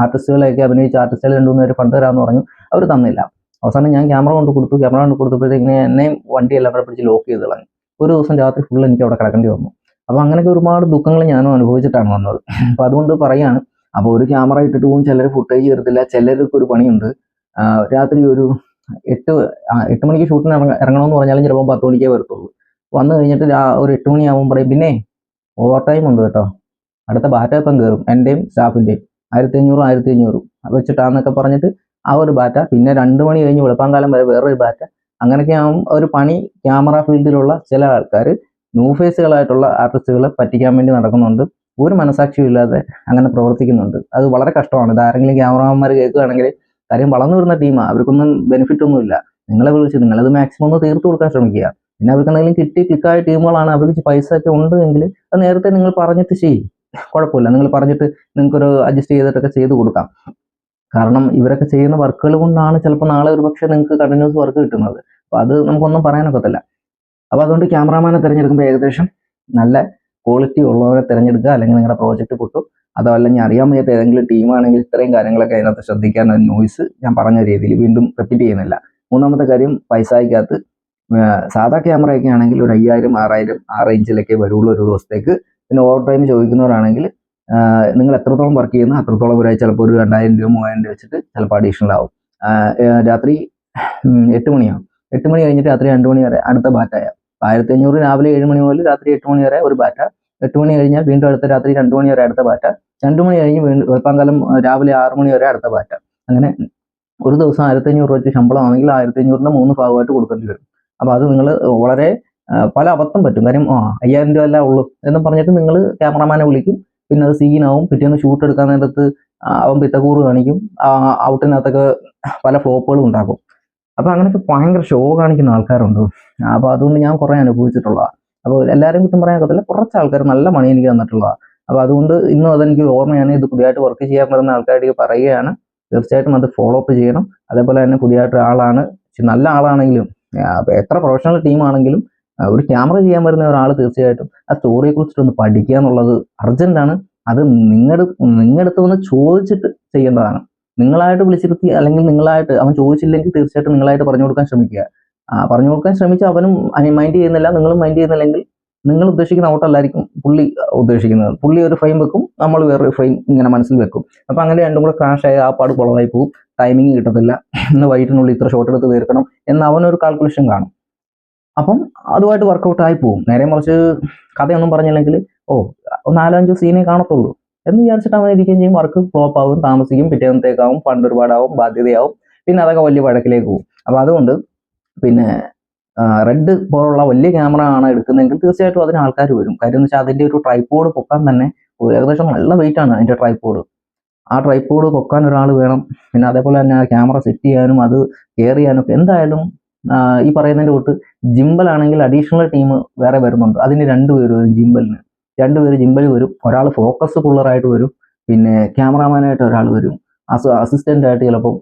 [SPEAKER 1] ആർട്ടിസ്റ്റുകളെയൊക്കെ അഭിനയിച്ച ആർട്ടിസ്റ്റുകൾ രണ്ടു മൂന്ന് പേര് ഫണ്ട് തരാമെന്ന് പറഞ്ഞു. അവർ തന്നില്ല. അവസാനം ഞാൻ ക്യാമറ കൊണ്ട് കൊടുത്തു. ക്യാമറ കൊണ്ട് കൊടുത്തപ്പോഴത്തേക്കിനെ എന്നെയും വണ്ടിയെല്ലാം കൂടെ പിടിച്ച് ലോക്ക് ചെയ്ത് കളഞ്ഞു. ഒരു ദിവസം രാത്രി ഫുൾ എനിക്ക് അവിടെ കിടക്കേണ്ടി വന്നു. അപ്പോൾ അങ്ങനെയൊക്കെ ഒരുപാട് ദുഃഖങ്ങൾ ഞാനും അനുഭവിച്ചിട്ടാണ് വന്നത്. അപ്പോൾ അതുകൊണ്ട് പറയാണ് അപ്പോൾ ഒരു ക്യാമറ ഇട്ടിട്ട് പോകും ചിലർ ഫുട്ടേജ് തരത്തില്ല ചിലർക്ക് ഒരു പണിയുണ്ട് രാത്രി ഒരു എട്ട് എട്ട് മണിക്ക് ഷൂട്ടിന് ഇറങ്ങ ഇറങ്ങണമെന്ന് പറഞ്ഞാലും ചിലപ്പോൾ പത്ത് മണിക്കേ വരത്തുള്ളൂ. വന്നു കഴിഞ്ഞിട്ട് ഒരു എട്ട് മണിയാകുമ്പോൾ പറയും പിന്നെ ഓവർ ടൈം ഉണ്ട് കേട്ടോ. അടുത്ത ബാറ്റ കയറും എന്റെയും സ്റ്റാഫിന്റെയും ആയിരത്തി അഞ്ഞൂറ് ആയിരത്തി അഞ്ഞൂറ് വെച്ചിട്ടാന്നൊക്കെ പറഞ്ഞിട്ട് ആ ഒരു ബാറ്റ പിന്നെ രണ്ട് മണി കഴിഞ്ഞ് വെളുപ്പാങ്കാലം വരെ വേറൊരു ബാറ്റ അങ്ങനെയൊക്കെ ആകും ഒരു പണി ക്യാമറ ഫീൽഡിലുള്ള ചില ആൾക്കാർ ന്യൂ ഫേസുകളായിട്ടുള്ള ആർട്ടിസ്റ്റുകളെ പറ്റിക്കാൻ വേണ്ടി നടക്കുന്നുണ്ട്. ഒരു മനസാക്ഷിയും ഇല്ലാതെ അങ്ങനെ പ്രവർത്തിക്കുന്നുണ്ട്. അത് വളരെ കഷ്ടമാണ്. ഇത് ആരെങ്കിലും ക്യാമറമാന്മാർ കേൾക്കുകയാണെങ്കിൽ കാര്യം വളർന്നു വരുന്ന ടീമാണ് അവർക്കൊന്നും ബെനിഫിറ്റ് ഒന്നുമില്ല. നിങ്ങളെ വിളിച്ച് നിങ്ങളത് മാക്സിമം ഒന്ന് തീർത്തു കൊടുക്കാൻ ശ്രമിക്കുക. പിന്നെ അവർക്ക് എന്തെങ്കിലും കിട്ടി ക്ലിക്കായ ടീമുകളാണ് അവർക്ക് പൈസ ഒക്കെ ഉണ്ട് എങ്കിൽ അത് നേരത്തെ നിങ്ങൾ പറഞ്ഞിട്ട് ചെയ്യും. കുഴപ്പമില്ല. നിങ്ങൾ പറഞ്ഞിട്ട് നിങ്ങൾക്കൊരു അഡ്ജസ്റ്റ് ചെയ്തിട്ടൊക്കെ ചെയ്ത് കൊടുക്കാം. കാരണം ഇവരൊക്കെ ചെയ്യുന്ന വർക്കുകൾ കൊണ്ടാണ് ചിലപ്പോൾ നാളെ ഒരു പക്ഷേ നിങ്ങൾക്ക് കണ്ടിന്യൂസ് വർക്ക് കിട്ടുന്നത്. അപ്പോൾ അത് നമുക്കൊന്നും പറയാനൊക്കത്തില്ല അപ്പോൾ അതുകൊണ്ട് ക്യാമറാമാനെ തിരഞ്ഞെടുക്കുമ്പോൾ ഏകദേശം നല്ല ക്വാളിറ്റി ഉള്ളവരെ തിരഞ്ഞെടുക്കുക അല്ലെങ്കിൽ നിങ്ങളുടെ പ്രോജക്റ്റ് പൊട്ടും. അതോ അല്ലെങ്കിൽ അറിയാൻ വയ്യാത്ത ഏതെങ്കിലും ടീമാണെങ്കിൽ ഇത്രയും കാര്യങ്ങളൊക്കെ അതിനകത്ത് ശ്രദ്ധിക്കാൻ നോയിസ് ഞാൻ പറഞ്ഞ രീതിയിൽ വീണ്ടും റിപ്പീറ്റ് ചെയ്യുന്നില്ല. മൂന്നാമത്തെ കാര്യം പൈസയ്ക്കകത്ത് സാധാ ക്യാമറയൊക്കെ ആണെങ്കിൽ ഒരു അയ്യായിരം ആറായിരം ആ റേഞ്ചിലൊക്കെ വരുള്ളൂ ഒരു ദിവസത്തേക്ക്. പിന്നെ ഓവർ ടൈം ചോദിക്കുന്നവരാണെങ്കിൽ നിങ്ങൾ എത്രത്തോളം വർക്ക് ചെയ്യുന്ന അത്രത്തോളം ഒരാഴ്ച ചിലപ്പോൾ ഒരു രണ്ടായിരം രൂപ മൂവായിരം രൂപ വെച്ചിട്ട് ചിലപ്പോൾ അഡീഷണൽ ആവും. രാത്രി എട്ട് മണിയാവും. എട്ട് മണി കഴിഞ്ഞിട്ട് രാത്രി രണ്ട് മണി വരെ അടുത്ത ബാറ്റായ ആയിരത്തി അഞ്ഞൂറ് രാവിലെ ഏഴ് മണി മുതൽ രാത്രി എട്ട് മണി വരെ ഒരു ബാറ്റ എട്ട് മണി കഴിഞ്ഞാൽ വീണ്ടും അടുത്ത രാത്രി രണ്ട് മണി വരെ അടുത്ത ബാറ്റ രണ്ട് മണി കഴിഞ്ഞ് വീണ്ടും വെളുപ്പാങ്കാലം രാവിലെ ആറ് മണി വരെ അടുത്ത ബാറ്റ അങ്ങനെ ഒരു ദിവസം ആയിരത്തി അഞ്ഞൂറ് രൂപ വെച്ച് ശമ്പളമാണെങ്കിൽ ആയിരത്തി അഞ്ഞൂറിന് മൂന്ന് ഭാഗമായിട്ട് കൊടുക്കേണ്ടി വരും. അപ്പോൾ അത് നിങ്ങൾ വളരെ പല അബദ്ധം പറ്റും. കാര്യം ആ അയ്യായിരം രൂപ അല്ല ഉള്ളൂ എന്ന് പറഞ്ഞിട്ട് നിങ്ങൾ ക്യാമറമാനെ വിളിക്കും. പിന്നെ അത് സീനാവും പിറ്റേന്ന് ഷൂട്ട് എടുക്കാൻ നേരത്ത് അവൻ പിത്തക്കൂറ് കാണിക്കും. ഔട്ടിനകത്തൊക്കെ പല ഫ്ലോപ്പുകളും ഉണ്ടാക്കും അപ്പോൾ അങ്ങനെയൊക്കെ ഭയങ്കര ഷോ കാണിക്കുന്ന ആൾക്കാരുണ്ട്. അപ്പോൾ അതുകൊണ്ട് ഞാൻ കുറേ അനുഭവിച്ചിട്ടുള്ളതാണ് അപ്പോൾ എല്ലാവരും കുറ്റം പറയാൻ പറ്റത്തില്ല കുറച്ച് ആൾക്കാർ നല്ല മണി എനിക്ക് തന്നിട്ടുള്ളതാണ് അപ്പോൾ അതുകൊണ്ട് ഇന്നും അതെനിക്ക് ഓർമ്മയാണ്. ഇത് പുതിയതായിട്ട് വർക്ക് ചെയ്യാൻ പറ്റുന്ന ആൾക്കാർക്ക് പറയുകയാണ്. തീർച്ചയായിട്ടും അത് ഫോളോ അപ്പ് ചെയ്യണം. അതേപോലെ തന്നെ പുതിയതായിട്ട് ആളാണ് നല്ല ആളാണെങ്കിലും എത്ര പ്രൊഫഷണൽ ടീമാണെങ്കിലും ഒരു ക്യാമറ ചെയ്യാൻ വരുന്ന ഒരാൾ തീർച്ചയായിട്ടും ആ സ്റ്റോറിയെ കുറിച്ചിട്ടൊന്ന് പഠിക്കുക എന്നുള്ളത് അർജന്റാണ് അത് നിങ്ങളുടെ നിങ്ങളടുത്ത് വന്ന് ചോദിച്ചിട്ട് ചെയ്യേണ്ടതാണ്. നിങ്ങളായിട്ട് വിളിച്ചിരുത്തി അല്ലെങ്കിൽ നിങ്ങളായിട്ട് അവൻ ചോദിച്ചില്ലെങ്കിൽ തീർച്ചയായിട്ടും നിങ്ങളായിട്ട് പറഞ്ഞു കൊടുക്കാൻ ശ്രമിക്കുക. പറഞ്ഞു കൊടുക്കാൻ ശ്രമിച്ച അവനും മൈൻഡ് ചെയ്യുന്നില്ല നിങ്ങളും മൈൻഡ് ചെയ്യുന്നില്ലെങ്കിൽ നിങ്ങൾ ഉദ്ദേശിക്കുന്ന ഔട്ടല്ലായിരിക്കും പുള്ളി ഉദ്ദേശിക്കുന്നത്. പുള്ളി ഒരു ഫ്രെയിം വെക്കും നമ്മൾ വേറൊരു ഫ്രെയിം ഇങ്ങനെ മനസ്സിൽ വെക്കും. അപ്പൊ അങ്ങനെ രണ്ടും കൂടെ ക്രാഷ് ആയി ആ പാട് കുളമായി പോകും ടൈമിങ് കിട്ടത്തില്ല. ഇന്ന് വൈകിട്ടിനുള്ളിൽ ഇത്ര ഷോട്ട് എടുത്ത് തീർക്കണം എന്ന് അവനൊരു കാൽക്കുലേഷൻ കാണും. അപ്പം അതുമായിട്ട് വർക്കൗട്ട് ആയി പോകും. നേരെ മറിച്ച് കഥയൊന്നും പറഞ്ഞില്ലെങ്കിൽ ഓ നാലോ അഞ്ചോ സീനേ കാണത്തുള്ളൂ എന്ന് വിചാരിച്ചിട്ട് അവൻ ഇരിക്കുകയും ചെയ്യും. വർക്ക് ഫ്ലോപ്പ് ആവും താമസിക്കും പിറ്റേന്നത്തേക്കാവും ഫണ്ട് ഒരുപാടാവും ബാധ്യതയാവും. പിന്നെ അതൊക്കെ വലിയ വഴക്കിലേക്ക് പോകും. അപ്പം അതുകൊണ്ട് പിന്നെ റെഡ് പോലുള്ള വലിയ ക്യാമറ ആണ് എടുക്കുന്നതെങ്കിൽ തീർച്ചയായിട്ടും അതിന് ആൾക്കാർ വരും. കാര്യം എന്ന് വെച്ചാൽ അതിന്റെ ഒരു ട്രൈപ്പോഡ് പൊക്കാൻ തന്നെ ഏകദേശം നല്ല വെയിറ്റ് ആണ് അതിന്റെ ട്രൈപ്പോഡ് ആ ട്രൈപ്പോഡ് പൊക്കാൻ ഒരാൾ വേണം. പിന്നെ അതേപോലെ തന്നെ ആ ക്യാമറ സെറ്റ് ചെയ്യാനും അത് കെയർ ചെയ്യാനും എന്തായാലും ഈ പറയുന്നതിന്റെ കൂട്ട് ജിമ്പൽ ആണെങ്കിൽ അഡീഷണൽ ടീം വേറെ വരുന്നുണ്ട്. അതിന് രണ്ടുപേര് വരും ജിമ്പലിന് രണ്ടുപേര് ജിംബൽ വരും. ഒരാൾ ഫോക്കസ് പുള്ളറായിട്ട് വരും. പിന്നെ ക്യാമറാമാനായിട്ട് ഒരാൾ വരും. അസ അസിസ്റ്റന്റ് ആയിട്ട് ചിലപ്പം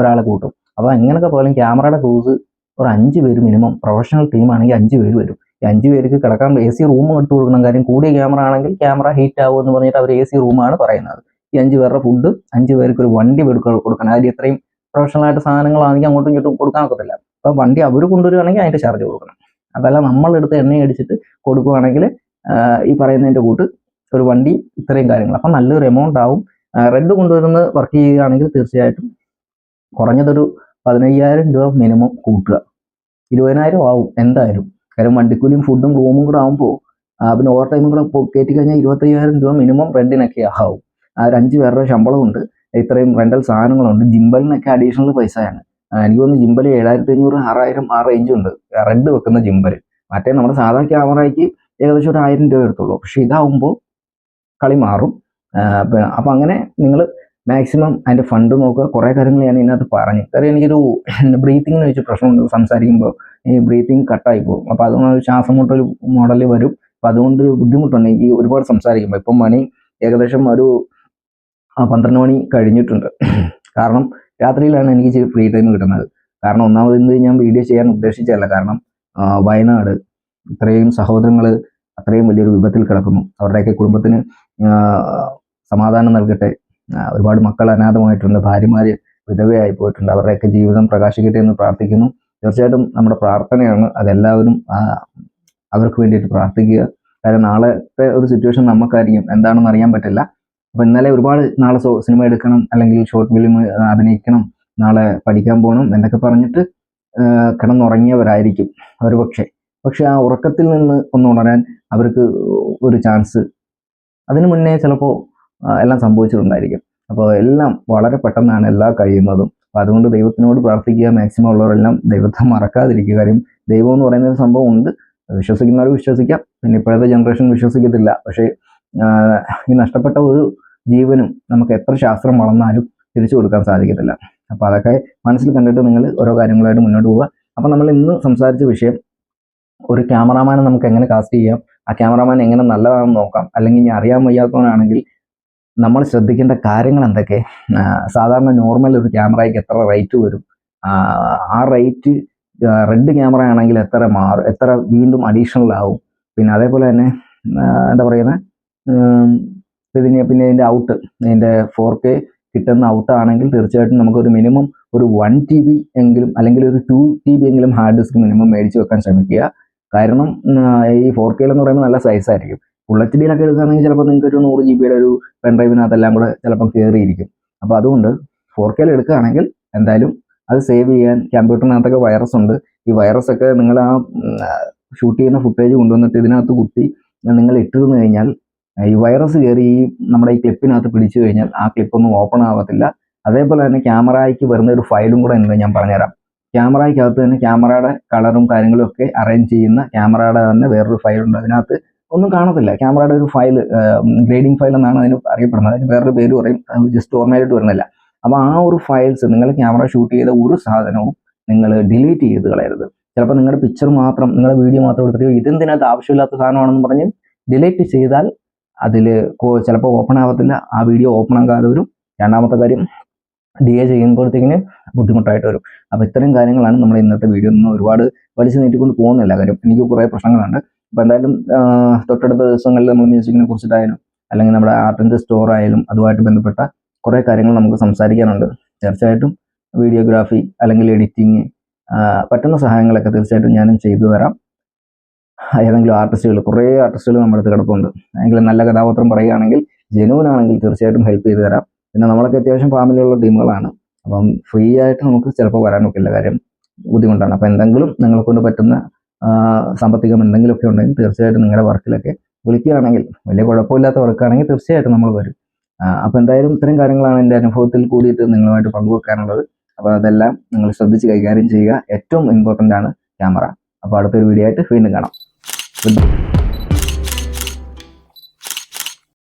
[SPEAKER 1] ഒരാളെ കൂട്ടും. അപ്പോൾ എങ്ങനെയൊക്കെ പോലും ക്യാമറയുടെ ക്രൂസ് ഒരു അഞ്ച് പേര് മിനിമം പ്രൊഫഷണൽ ടീമാണെങ്കിൽ അഞ്ച് പേര് വരും. ഈ അഞ്ച് പേർക്ക് കിടക്കാൻ എ സി റൂം എടുത്തു കൊടുക്കണം കാര്യം കൂടിയ ക്യാമറ ആണെങ്കിൽ ക്യാമറ ഹീറ്റ് ആവും എന്ന് പറഞ്ഞിട്ട് അവർ എ സി റൂമാണ് പറയുന്നത്. ഈ അഞ്ച് പേരുടെ ഫുഡ് അഞ്ച് പേർക്ക് ഒരു വണ്ടി കൊടുക്കണം അതിൽ ഇത്രയും പ്രൊഫഷണൽ ആയിട്ട് സാധനങ്ങളാണെങ്കിൽ അങ്ങോട്ടും ഇങ്ങോട്ടും കൊടുക്കാൻ ഒക്കത്തില്ല. അപ്പോൾ വണ്ടി അവർ കൊണ്ടുവരികയാണെങ്കിൽ അതിന്റെ ചാർജ് കൊടുക്കണം. അതല്ല നമ്മളെടുത്ത് എണ്ണ അടിച്ചിട്ട് കൊടുക്കുകയാണെങ്കിൽ ഈ പറയുന്നതിന്റെ കൂട്ട് ഒരു വണ്ടി ഇത്രയും കാര്യങ്ങൾ. അപ്പം നല്ലൊരു എമൗണ്ട് ആവും. റെഡ് കൊണ്ടുവരുന്ന വർക്ക് ചെയ്യുകയാണെങ്കിൽ തീർച്ചയായിട്ടും കുറഞ്ഞതൊരു പതിനയ്യായിരം രൂപ മിനിമം കൂട്ടുക. ഇരുപതിനായിരം ആവും എന്തായാലും. കാര്യം വണ്ടിക്കൂലിയും ഫുഡും റൂമും കൂടെ ആകുമ്പോൾ പിന്നെ ഓവർ ടൈമും കൂടെ കയറ്റി കഴിഞ്ഞാൽ ഇരുപത്തയ്യായിരം രൂപ മിനിമം റെന്റിനൊക്കെ ആവും. ആ ഒരു അഞ്ച് പേരുടെ ശമ്പളമുണ്ട്. ഇത്രയും റെന്റൽ സാധനങ്ങളുണ്ട്. ജിമ്പലിനൊക്കെ അഡീഷണൽ പൈസയാണ്. എനിക്ക് തോന്നുന്നു ജിമ്പൽ ഏഴായിരത്തി അഞ്ഞൂറ് ആറായിരം ആ റേഞ്ച് ഉണ്ട്. റെഡ് വെക്കുന്ന ജിമ്പൽ മറ്റേ നമ്മുടെ സാധാ ക്യാമറയ്ക്ക് ഏകദേശം ഒരു ആയിരം രൂപ എടുത്തുള്ളൂ. പക്ഷെ ഇതാവുമ്പോൾ കളി മാറും. അപ്പം അങ്ങനെ നിങ്ങൾ മാക്സിമം അതിന്റെ ഫണ്ട് നോക്കുക. കുറേ കാര്യങ്ങൾ ഞാൻ ഇതിനകത്ത് പറഞ്ഞു. കാര്യം എനിക്കൊരു ബ്രീത്തിങ്ങിന് വെച്ച് പ്രശ്നമുണ്ട് സംസാരിക്കുമ്പോൾ ഈ ബ്രീത്തിങ് കട്ടായി പോകും. അപ്പോൾ അതുകൊണ്ട് ശ്വാസം കൊണ്ടൊരു മോഡലിൽ വരും. അപ്പം അതുകൊണ്ട് ബുദ്ധിമുട്ടുണ്ട്. എനിക്ക് ഒരുപാട് സംസാരിക്കുമ്പോൾ. ഇപ്പം മണി ഏകദേശം ഒരു പന്ത്രണ്ട് മണി കഴിഞ്ഞിട്ടുണ്ട്. കാരണം രാത്രിയിലാണ് എനിക്ക് ഫ്രീ ടൈം കിട്ടുന്നത്. കാരണം ഒന്നാമത് ഇന്ന് ഞാൻ വീഡിയോ ചെയ്യാൻ ഉദ്ദേശിച്ചതല്ല. കാരണം വയനാട് ഇത്രയും സഹോദരങ്ങൾ അത്രയും വലിയൊരു വിപത്തിൽ കിടക്കുന്നു. അവരുടെയൊക്കെ കുടുംബത്തിന് സമാധാനം നൽകട്ടെ. ഒരുപാട് മക്കൾ അനാഥമായിട്ടുണ്ട്. ഭാര്യമാര് വിധവയായി പോയിട്ടുണ്ട്. അവരുടെയൊക്കെ ജീവിതം പ്രകാശിക്കട്ടെ എന്ന് പ്രാർത്ഥിക്കുന്നു. തീർച്ചയായിട്ടും നമ്മുടെ പ്രാർത്ഥനയാണ് അതെല്ലാവരും അവർക്ക് വേണ്ടിയിട്ട് പ്രാർത്ഥിക്കുക. കാരണം നാളത്തെ ഒരു സിറ്റുവേഷൻ നമുക്കായിരിക്കും. എന്താണെന്ന് അറിയാൻ പറ്റില്ല. അപ്പൊ ഇന്നലെ ഒരുപാട് നാളെ സിനിമ എടുക്കണം അല്ലെങ്കിൽ ഷോർട്ട് ഫിലിം അഭിനയിക്കണം നാളെ പഠിക്കാൻ പോകണം എന്നൊക്കെ പറഞ്ഞിട്ട് കിടന്നുറങ്ങിയവരായിരിക്കും ഒരു പക്ഷേ. പക്ഷെ ആ ഉറക്കത്തിൽ നിന്ന് ഒന്ന് ഉണരാൻ അവർക്ക് ഒരു ചാൻസ് അതിനു മുന്നേ ചിലപ്പോൾ എല്ലാം സംഭവിച്ചിട്ടുണ്ടായിരിക്കും. അപ്പോൾ എല്ലാം വളരെ പെട്ടെന്നാണ് എല്ലാം കഴിയുന്നതും. അപ്പോൾ അതുകൊണ്ട് ദൈവത്തിനോട് പ്രാർത്ഥിക്കുക മാക്സിമം ഉള്ളവരെല്ലാം ദൈവത്തെ മറക്കാതിരിക്കുക. കാര്യം ദൈവം എന്ന് പറയുന്ന ഒരു സംഭവം ഉണ്ട്. വിശ്വസിക്കുന്നവർ വിശ്വസിക്കാം. പിന്നെ ഇപ്പോഴത്തെ ജനറേഷൻ വിശ്വസിക്കത്തില്ല. പക്ഷേ ഈ നഷ്ടപ്പെട്ട ഒരു ജീവനും നമുക്ക് എത്ര ശാസ്ത്രം വളർന്നാലും തിരിച്ചു കൊടുക്കാൻ സാധിക്കത്തില്ല. അപ്പോൾ അതൊക്കെ മനസ്സിൽ കണ്ടിട്ട് നിങ്ങൾ ഓരോ കാര്യങ്ങളായിട്ട് മുന്നോട്ട് പോവുക. അപ്പോൾ നമ്മൾ ഇന്ന് സംസാരിച്ച വിഷയം ഒരു ക്യാമറാമാനെ നമുക്ക് എങ്ങനെ കാസ്റ്റ് ചെയ്യാം ആ ക്യാമറാമാൻ എങ്ങനെ നല്ലതാണെന്ന് നോക്കാം അല്ലെങ്കിൽ ഇനി അറിയാൻ വയ്യാത്തവനാണെങ്കിൽ നമ്മൾ ശ്രദ്ധിക്കേണ്ട കാര്യങ്ങൾ എന്തൊക്കെ? സാധാരണ നോർമൽ ഒരു ക്യാമറയ്ക്ക് എത്ര റേറ്റ് വരും? ആ, ആ റേറ്റ് റെഡ് ക്യാമറ ആണെങ്കിൽ എത്ര മാറും എത്ര വീണ്ടും അഡീഷണൽ ആവും? പിന്നെ അതേപോലെ തന്നെ എന്താ പറയുന്നത് ഇതിന് പിന്നെ ഇതിന്റെ ഔട്ട് ഇതിന്റെ ഫോർ കെ കിട്ടുന്ന ഔട്ട് ആണെങ്കിൽ തീർച്ചയായിട്ടും നമുക്കൊരു മിനിമം ഒരു വൺ ടി ബി എങ്കിലും അല്ലെങ്കിൽ ഒരു ടു ടി ബി എങ്കിലും ഹാർഡ് ഡിസ്ക് മിനിമം മേടിച്ച് വെക്കാൻ ശ്രമിക്കുക. കാരണം ഈ ഫോർ കെയിൽ എന്ന് പറയുമ്പോൾ നല്ല സൈസ് ആയിരിക്കും. ഫുൾ എച്ച് ഡിയിലൊക്കെ എടുക്കുകയാണെങ്കിൽ ചിലപ്പോൾ നിങ്ങൾക്ക് ഒരു നൂറ് ജി ബിയുടെ ഒരു പെൻ ഡ്രൈവിനകത്തെല്ലാം കൂടെ ചിലപ്പോൾ കയറിയിരിക്കും അപ്പോൾ അതുകൊണ്ട് ഫോർ കെയിൽ എടുക്കുകയാണെങ്കിൽ എന്തായാലും അത് സേവ് ചെയ്യാൻ കമ്പ്യൂട്ടറിനകത്തൊക്കെ വൈറസ് ഉണ്ട്. ഈ വൈറസ് ഒക്കെ നിങ്ങൾ ആ ഷൂട്ട് ചെയ്യുന്ന ഫുട്ടേജ് കൊണ്ടുവന്നിട്ട് ഇതിനകത്ത് കുത്തി നിങ്ങൾ ഇട്ടിരുന്നു കഴിഞ്ഞാൽ ഈ വൈറസ് കയറി ഈ നമ്മുടെ ഈ ക്ലിപ്പിനകത്ത് പിടിച്ചു കഴിഞ്ഞാൽ ആ ക്ലിപ്പൊന്നും ഓപ്പൺ ആവത്തില്ല. അതേപോലെ തന്നെ ക്യാമറയ്ക്ക് വരുന്ന ഒരു ഫയലും കൂടെ എന്ന് ഞാൻ പറഞ്ഞുതരാം. ക്യാമറയ്ക്കകത്ത് തന്നെ ക്യാമറയുടെ കളറും കാര്യങ്ങളും ഒക്കെ അറേഞ്ച് ചെയ്യുന്ന ക്യാമറയുടെ തന്നെ വേറൊരു ഫയലുണ്ട് അതിനകത്ത് ഒന്നും കാണത്തില്ല. ക്യാമറയുടെ ഒരു ഫയൽ ഗ്രേഡിംഗ് ഫയൽ എന്നാണ് അതിന് അറിയപ്പെടുന്നത്. അതിന് വേറൊരു പേര് പറയും. ജസ്റ്റ് ഓർമ്മയായിട്ട് വരുന്നില്ല. അപ്പോൾ ആ ഒരു ഫയൽസ് നിങ്ങൾ ക്യാമറ ഷൂട്ട് ചെയ്ത ഒരു സാധനവും നിങ്ങൾ ഡിലീറ്റ് ചെയ്ത് കളയരുത്. ചിലപ്പോൾ നിങ്ങളുടെ പിക്ചർ മാത്രം നിങ്ങളുടെ വീഡിയോ മാത്രം എടുത്തിട്ട് ഇതെന്തിനകത്ത് ആവശ്യമില്ലാത്ത സാധനമാണെന്ന് പറഞ്ഞ് ഡിലീറ്റ് ചെയ്താൽ അതിൽ ചിലപ്പോൾ ഓപ്പൺ ആവത്തില്ല. ആ വീഡിയോ ഓപ്പൺ ആകാതെ വരും. രണ്ടാമത്തെ കാര്യം ഡി എ ചെയ്യുമ്പോഴത്തേക്കിന് ബുദ്ധിമുട്ടായിട്ട് വരും. അപ്പോൾ ഇത്തരം കാര്യങ്ങളാണ് നമ്മൾ ഇന്നത്തെ വീഡിയോ നിന്ന് ഒരുപാട് വലിച്ചു നീട്ടിക്കൊണ്ട് പോകുന്നില്ല. കാര്യം എനിക്ക് കുറേ പ്രശ്നങ്ങളുണ്ട്. അപ്പോൾ എന്തായാലും തൊട്ടടുത്ത ദിവസങ്ങളിൽ നമ്മൾ മ്യൂസിക്കിനെ കുറിച്ചിട്ടായാലും അല്ലെങ്കിൽ നമ്മുടെ ആർട്ടിന്റെ സ്റ്റോർ ആയാലും അതുമായിട്ട് ബന്ധപ്പെട്ട കുറേ കാര്യങ്ങൾ നമുക്ക് സംസാരിക്കാനുണ്ട്. തീർച്ചയായിട്ടും വീഡിയോഗ്രാഫി അല്ലെങ്കിൽ എഡിറ്റിങ് പറ്റുന്ന സഹായങ്ങളൊക്കെ തീർച്ചയായിട്ടും ഞാനും ചെയ്തു തരാം. ഏതെങ്കിലും ആർട്ടിസ്റ്റുകൾ കുറേ ആർട്ടിസ്റ്റുകൾ നമ്മുടെ അടുത്ത് കിടപ്പുണ്ട്. എങ്കിലും നല്ല കഥാപാത്രം പറയുകയാണെങ്കിൽ ജെനുവൻ ആണെങ്കിൽ തീർച്ചയായിട്ടും ഹെൽപ്പ് ചെയ്ത് തരാം. പിന്നെ നമ്മളൊക്കെ അത്യാവശ്യം ഫാമിലിയുള്ള ടീമുകളാണ്. അപ്പം ഫ്രീ ആയിട്ട് നമുക്ക് ചിലപ്പോൾ വരാൻ ഒക്കില്ല കാര്യം ബുദ്ധിമുട്ടാണ്. അപ്പം എന്തെങ്കിലും നിങ്ങളെ കൊണ്ട് പറ്റുന്ന സാമ്പത്തികം എന്തെങ്കിലുമൊക്കെ ഉണ്ടെങ്കിൽ തീർച്ചയായിട്ടും നിങ്ങളുടെ വർക്കിലൊക്കെ വിളിക്കുകയാണെങ്കിൽ വലിയ കുഴപ്പമില്ലാത്ത വർക്കാണെങ്കിൽ തീർച്ചയായിട്ടും നമ്മൾ വരും. അപ്പോൾ എന്തായാലും ഇത്തരം കാര്യങ്ങളാണ് എന്റെ അനുഭവത്തിൽ കൂടിയിട്ട് നിങ്ങളുമായിട്ട് പങ്കുവെക്കാനുള്ളത്. അപ്പോൾ അതെല്ലാം നിങ്ങൾ ശ്രദ്ധിച്ച് കൈകാര്യം ചെയ്യുക. ഏറ്റവും ഇമ്പോർട്ടന്റ് ആണ് ക്യാമറ. അപ്പോൾ അടുത്തൊരു വീഡിയോ ആയിട്ട് വീണ്ടും കാണാം. the